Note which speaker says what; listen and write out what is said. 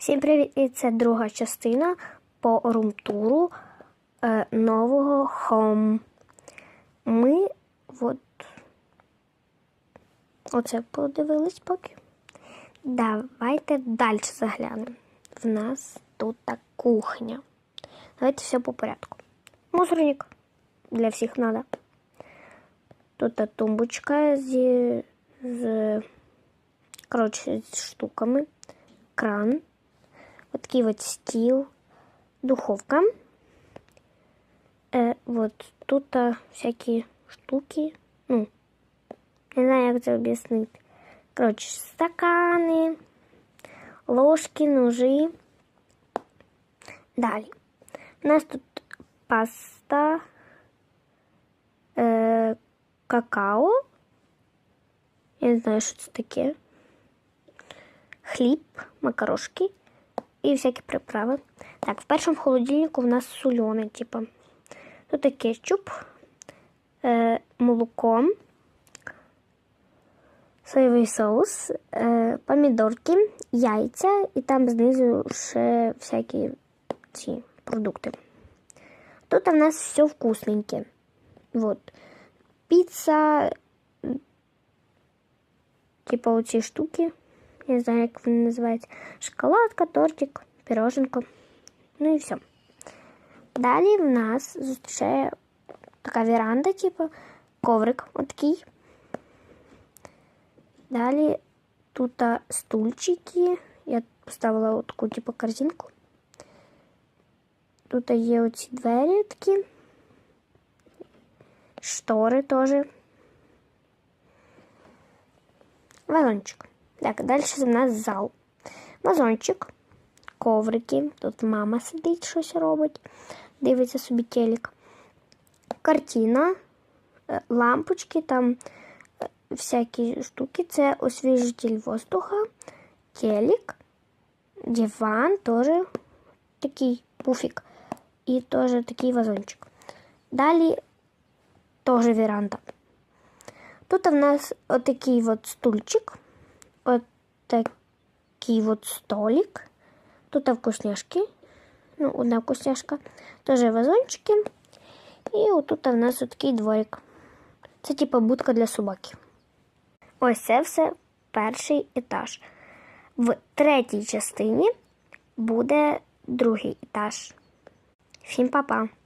Speaker 1: Всім привіт! І це друга частина по румтуру е, нового Home. Ми от оце подивились поки. Давайте далі заглянемо. В нас тут кухня. Давайте все по порядку. Мусорник для всіх надо. Тут тумбочка зі, з, коротше, з штуками. Кран. Вот такий вот стіл, духовка. Е, вот тут а, всякі штуки. Ну, не знаю, як це об'яснити. Коротше, стакани, ложки, ножи. Далі. У нас тут паста, е, какао. Я не знаю, що це таке. Хліб, макарошки і всякі приправи. Так, в першому холодильнику в нас сульоне, типу. Тут кетчуп, е, молоко, соєвий соус, е, помідорки, яйця і там знизу ще всякі ці продукти. Тут у нас все вкусненьке. Вот. Піца, типа оці штуки. Я не знаю, як вони називаються. Шоколадка, тортик, пироженко. Ну і все. Далі в нас зустрічає така веранда, типу, коврик отакий. Далі тут а, стульчики. Я поставила таку, типу, корзинку. Тут є оці двері такі. Штори теж. Вазончик. Так, далі у нас зал. Вазончик, коврики. Тут мама сидить, щось робить, дивиться собі телек. Картина, е, лампочки, там е, всякі штуки. Це освіжитель воздуха, телек, диван, теж такий пуфік. І теж такий вазончик. Далі теж веранда. Тут у нас отакий от стульчик, такий от столик. Тут вкусняшки. Ну, одна вкусняшка. Теж вазончики. І отут у нас такий дворик. Це типу будка для собаки. Ось це все перший етаж. В третій частині буде другий етаж. Всім па-па!